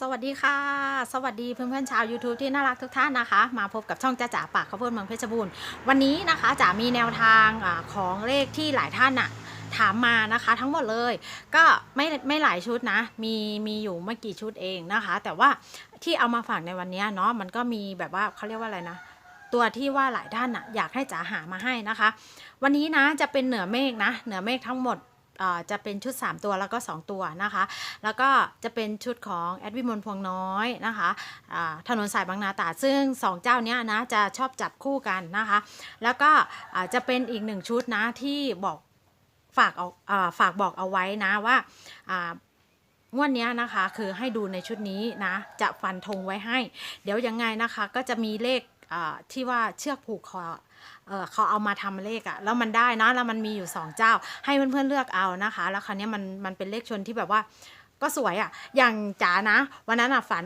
สวัสดีค่ะ สวัสดีเพื่อนๆชาว YouTube ที่น่ารักทุกท่านนะคะ มาพบกับช่องจ้าจ๋าปากข้าวโพดเมืองเพชรบูรณ์วันนี้นะคะจ๋ามีแนวทางอของเลขที่หลายท่านอะถามมานะคะทั้งหมดเลย ก็ไม่ไม่หลายชุดนะ มีมีอยู่ไม่กี่ชุดเองนะคะ แต่ว่าที่เอามาฝากในวันนี้เนาะมันก็มีแบบว่าเขาเรียกว่าอะไรนะตัวที่ว่าหลายท่านอะอยากให้จ๋าหามาให้นะคะ วันนี้นะจะเป็นเหนือเมฆนะ เหนือเมฆทั้งหมด จะเป็นชุด 3 ตัวแล้วก็ 2 ตัวนะคะ แล้วก็จะเป็นชุดของแอดวิมลพวงน้อยนะคะถนนสายบางนาตราดซึ่ง 2 เจ้าเนี้ยนะจะชอบจับคู่กันนะคะ แล้วก็จะเป็นอีกหนึ่งชุดนะที่บอกฝากเอาฝากบอกเอาไว้นะว่างวดเนี้ยนะคะคือให้ดูในชุดนี้นะจะฟันธงไว้ให้ เดี๋ยวยังไงนะคะก็จะมีเลข ที่ว่าเชือกผูกคอเขาเอามาทำเลขอะแล้วมันได้นะแล้วมันมีอยู่สองเจ้า ให้เพื่อนๆเลือกเอานะคะ แล้วคราวนี้มันมันเป็นเลขชนที่แบบว่าก็สวยอะ่ะอย่างจ๋านะ วันนั้นอะฝัน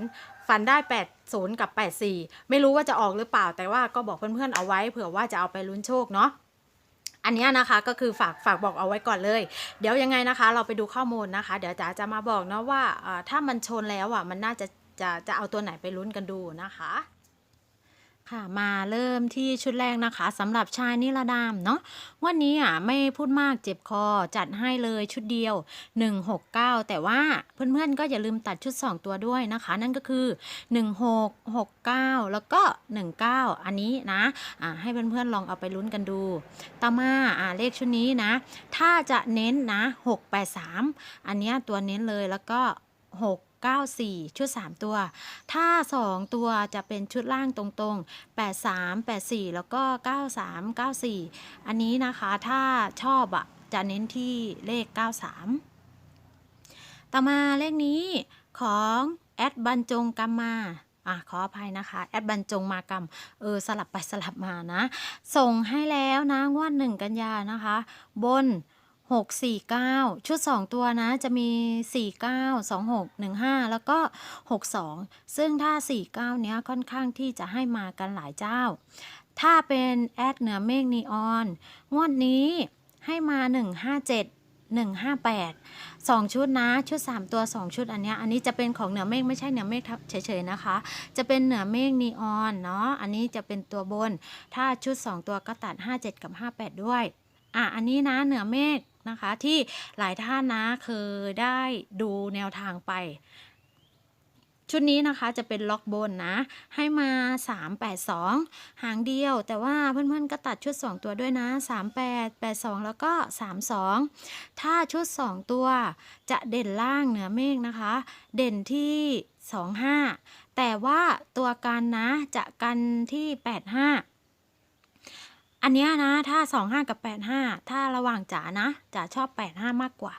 ฝันได้ 80 กับ 84 ไม่รู้ว่าจะออกหรือเปล่า แต่ว่าก็บอกเพื่อนๆเอาไว้เผื่อว่าจะเอาไปลุ้นโชคเนาะอันนี้นะคะก็คือฝากฝากบอกเอาไว้ก่อนเลย เดี๋ยวยังไงนะคะ เราไปดูข้อมูลนะคะ เดี๋ยวจ๋าจะมาบอกนะว่าอ่าถ้ามันชนแล้วอะมันน่าจะจะจะเอาตัวไหนไปลุ้นกันดูนะคะ ค่ะมาเริ่มที่ชุดแรกนะคะสำหรับชายนิรดามเนาะวันนี้อะไม่พูดมากเจ็บคอจัดให้เลยชุดเดียว 169 แต่ว่าเพื่อนๆก็อย่าลืมตัดชุด 2 ตัวด้วยนะคะ นั่นก็คือ 1669 แล้วก็ 19 อันนี้นะอ่าให้เพื่อนๆลองเอาไปลุ้นกันดูต่อมาอ่าเลขชุดนี้นะ ถ้าจะเน้นนะ 683 อันนี้ตัวเน้นเลยแล้วก็ 6 94 ชุด 3 ตัว ถ้า 2 ตัวจะเป็นชุดล่างตรงๆ 83 84 แล้วก็ 93 94 อันนี้นะคะถ้าชอบอะจะเน้นที่เลข 93 ต่อมาเลขนี้ของแอดบรรจงกรรมมาอะขออภัยนะคะ แอดบรรจงมากรรมเออสลับไปสลับมานะ ส่งให้แล้วนะงวดหนึ่งกันยานะคะ บน 649 ชุด 2 ตัวนะจะมี 49 26 15 แล้วก็ 62 ซึ่งถ้า 49 เนี้ยค่อนข้างที่จะให้มากันหลายเจ้า ถ้าเป็นแอดเหนือเมฆนีออน งวดนี้ให้มา 157 158 2 ชุดนะ ชุด 3 ตัว 2 ชุดอันเนี้ยอันนี้จะเป็นของเหนือเมฆไม่ใช่เหนือเมฆเฉยๆนะคะ จะเป็นเหนือเมฆนีออนเนาะอันนี้จะเป็นตัวบน ถ้าชุด 2 ตัวก็ตัด 57 กับ 58 ด้วยอะอันนี้นะเหนือเมฆ นะคะ ที่หลายท่านนะเคยได้ดูแนวทางไป ชุดนี้นะคะจะเป็นล็อกบนนะ ให้มา 382 หางเดียว แต่ว่าเพื่อนๆก็ตัดชุด 2 ตัวด้วยนะ 38 82 แล้วก็ 32 ถ้าชุด 2 ตัวจะเด่นล่างเหนือเมฆนะคะ เด่นที่ 25 แต่ว่าตัวกันนะจะกันที่ 85 อันนี้นะถ้า 25 กับ 85 ถ้าระหว่างจ๋านะจ๋าชอบ 85 มากกว่า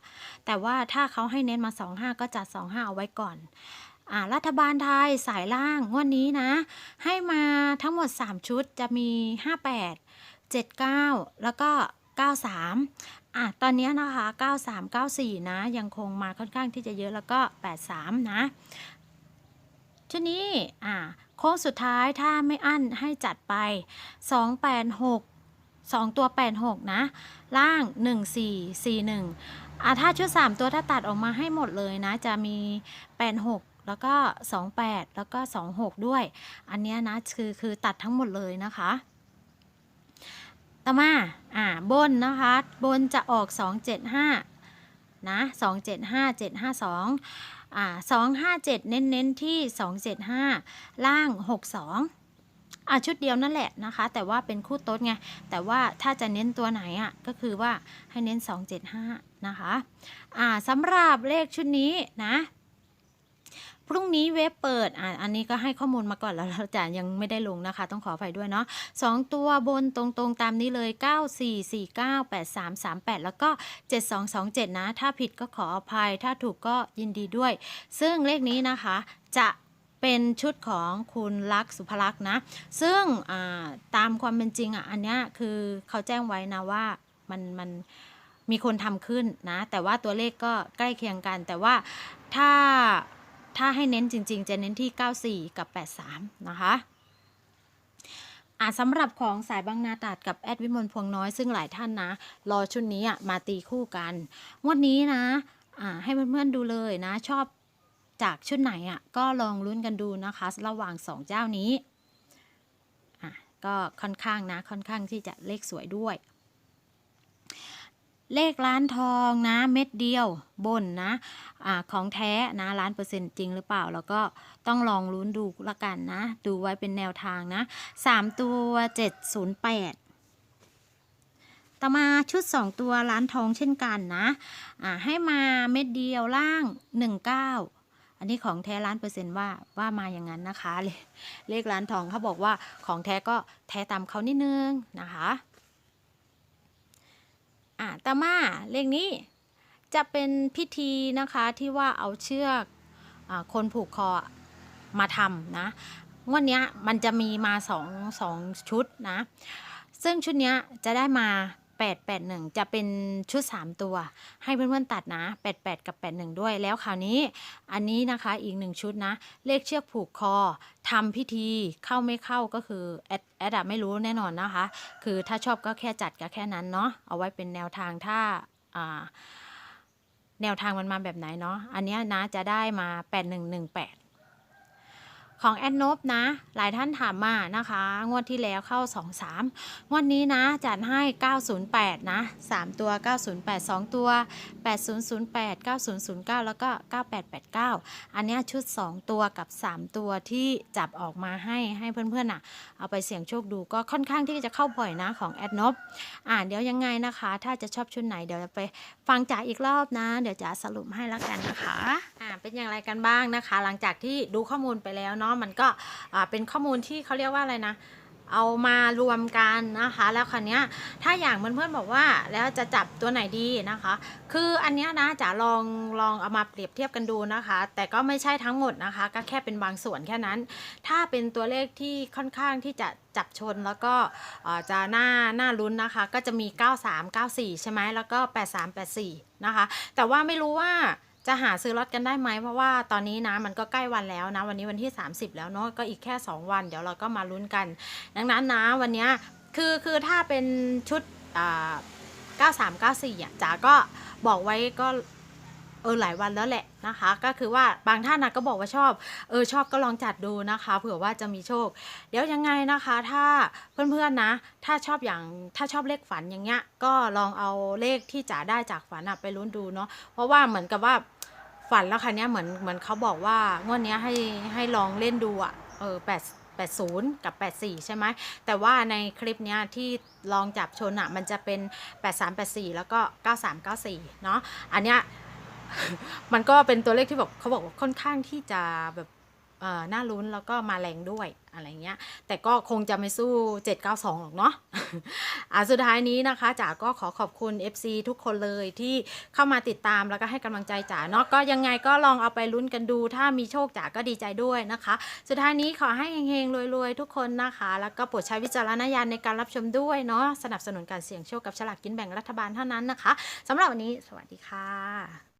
แต่ว่าถ้าเขาให้เน้นมา 25 ก็จัด 25 เอาไว้ก่อนอรัฐบาลไทยสายล่างงวดนี้นะ ให้มาทั้งหมด 3 ชุดจะมี 58 79 แล้วก็ 93 อะ ตอนนี้นะคะ 93 94 นะ ยังคงมาค่อนข้างที่จะเยอะแล้วก็ 83 นะชุดนี้อ่าโค้งสุดท้ายถ้าไม่อั้นให้จัดไป 286 2 ตัว 86 นะ ล่าง 1441อ่าถ้าชุด 3 ตัวถ้าตัดออกมาให้หมดเลยนะ จะมี 86 แล้วก็ 28 แล้วก็ 26 ด้วย อันเนี้ยนะคือคือตัดทั้งหมดเลยนะคะต่อมา อ่า บนนะคะ บนจะออก 275 นะ 275 752 อ่า 257 เน้น ๆ ที่ 275 ล่าง 62 อะชุดเดียวนั่นแหละนะคะ แต่ว่าเป็นคู่โต๊ดไง แต่ว่าถ้าจะเน้นตัวไหนอะก็คือว่าให้เน้น 275 นะคะอ่าสำหรับเลขชุดนี้นะพรุ่งนี้เว็บเปิดอ่าอันนี้ก็ให้ข้อมูลมาก่อนแล้วเราจะยังไม่ได้ลงนะคะ ต้องขออภัยด้วยเนาะสองตัวบนตรงๆตามนี้เลย 9449 8338 แล้วก็ 7227 นะ ถ้าผิดก็ขออภัย ถ้าถูกก็ยินดีด้วย ซึ่งเลขนี้นะคะจะ เป็นชุดของคุณลักษ์สุภลักษ์นะ ซึ่งตามความเป็นจริงอะอันเนี้ยคือเขาแจ้งไว้นะว่ามันมันมีคนทำขึ้นนะ แต่ว่าตัวเลขก็ใกล้เคียงกัน แต่ว่าถ้าถ้าให้เน้นจริง ๆ จะเน้นที่ 94 กับ 83 นะคะอ่าสำหรับของสายบางนาตาดกับแอดวิมลพวงน้อยซึ่งหลายท่านนะ รอชุดนี้อะมาตีคู่กัน งวดนี้นะ อ่าให้เพื่อนๆดูเลยนะ ชอบ จากชุดไหนอะก็ลองลุ้นกันดูนะคะ ระหว่างสองเจ้านี้อะก็ค่อนข้างนะค่อนข้างที่จะเลขสวยด้วย เลขร้านทองนะเม็ดเดียวบนนะอาของแท้นะล้านเปอร์เซ็นต์จริงหรือเปล่า แล้วก็ต้องลองลุ้นดูละกันนะ ดูไว้เป็นแนวทางนะสามตัวเจ็ดศูนย์แปดต่อมาชุด 2 ตัวร้านทองเช่นกันนะ อ่าให้มาเม็ดเดียวล่าง 19 อันนี้ของแท้ล้านเปอร์เซ็นต์ว่าว่ามาอย่างนั้นนะคะเลเลขร้านทองเขาบอกว่าของแท้ก็แท้ตามเขานิดนึงนะคะอะต่มาเลขนี้จะเป็นพิธีนะคะที่ว่าเอาเชือกอคนผูกคอมาทำนะงวันนี้ยมันจะมีมาสองสองชุดนะ ซึ่งชุดนี้จะได้มา 881 จะเป็นชุด 3 ตัว ให้เพื่อนๆตัดนะ 88 กับ 81 ด้วยแล้วคราวนี้ อันนี้นะคะอีกหนึ่งชุดนะ เลขเชือกผูกคอทำพิธีเข้าไม่เข้าก็คือแอดแอดไม่รู้แน่นอนนะคะ คือถ้าชอบก็แค่จัดก็แค่นั้นเนาะเอาไว้เป็นแนวทางถ้าอ่าแนวทางมันมาแบบไหนเนาะอันนี้นะจะได้มา 8118 ของแอดนบนะ หลายท่านถามมานะคะ งวดที่แล้วเข้า 23 งวดนี้นะจัดให้ 908 นะ 3 ตัว 908 2 ตัว 8008 9009 แล้วก็ 9889 อันนี้ชุด 2 ตัวกับ 3 ตัวที่จับออกมาให้ให้เพื่อนๆน่ะ เอาไปเสี่ยงโชคดูก็ค่อนข้างที่จะเข้าบ่อยนะของแอดนบอ่าเดี๋ยวยังไงนะคะ ถ้าจะชอบชุดไหนเดี๋ยวจะไปฟังจ๋าอีกรอบนะ เดี๋ยวจะสรุปให้แล้วกันนะคะอ่าเป็นอย่างไรกันบ้างนะคะ หลังจากที่ดูข้อมูลไปแล้วเนาะมันก็เป็นข้อมูลที่เขาเรียกว่าอะไรนะเอามารวมกันนะคะ แล้วคันนี้ถ้าอย่างเพื่อนๆบอกว่าแล้วจะจับตัวไหนดีนะคะ คืออันนี้นะจะลองลองเอามาเปรียบเทียบกันดูนะคะ แต่ก็ไม่ใช่ทั้งหมดนะคะ ก็แค่เป็นบางส่วนแค่นั้น ถ้าเป็นตัวเลขที่ค่อนข้างที่จะจับชนแล้วก็จะหน่าหน่าลุ้นนะคะ ก็จะมี 93 94 ใช่ไหมแล้วก็ 83 84 นะคะ แต่ว่าไม่รู้ว่า จะหาซื้อลอตกันได้ไหมเพราะว่าตอนนี้นะมันก็ใกล้วันแล้วนะ วันนี้วันที่ 30 แล้วเนาะก็อีกแค่ 2 วัน เดี๋ยวเราก็มาลุ้นกัน ดังนั้นนะวันนี้คือคือถ้าเป็นชุดอ่า9394อะจ๋าก็บอกไว้ก็ เออหลายวันแล้วแหละนะคะ ก็คือว่าบางท่านนะก็บอกว่าชอบ เออชอบก็ลองจัดดูนะคะ เผื่อว่าจะมีโชค เดี๋ยวยังไงนะคะ ถ้าเพื่อนๆนะ ถ้าชอบอย่างถ้าชอบเลขฝันอย่างเงี้ย ก็ลองเอาเลขที่จ๋าได้จากฝันไปลุ้นดูเนาะเพราะว่าเหมือนกับว่าฝันแล้วคันนี้ยเหมือนเหมือนเขาบอกว่างวดเนี้ยให้ให้ลองเล่นดูอะเออแปดแปดศูนย์กับ 84 ใช่ไหม แต่ว่าในคลิปนี้ที่ลองจับชนอะ มันจะเป็น 8384 แล้วก็ 9394 เนาะ อันเนี้ย มันก็เป็นตัวเลขที่บอกเขาบอกว่าค่อนข้างที่จะแบบน่าลุ้นแล้วก็มาแรงด้วยอะไรเงี้ย แต่ก็คงจะไม่สู้ 792 หรอกเนาะอ่าสุดท้ายนี้นะคะจ๋าก็ขอขอบคุณ FC ทุกคนเลยที่เข้ามาติดตามแล้วก็ให้กำลังใจจ๋าเนาะก็ยังไงก็ลองเอาไปลุ้นกันดู ถ้ามีโชคจ๋าก็ดีใจด้วยนะคะ สุดท้ายนี้ขอให้เฮงๆรวยๆ ทุกคนนะคะ แล้วก็โปรดใช้วิจารณญาณในการรับชมด้วยเนาะสนับสนุนการเสี่ยงโชคกับฉลากกินแบ่งรัฐบาลเท่านั้นนะคะสำหรับวันนี้ สวัสดีค่ะ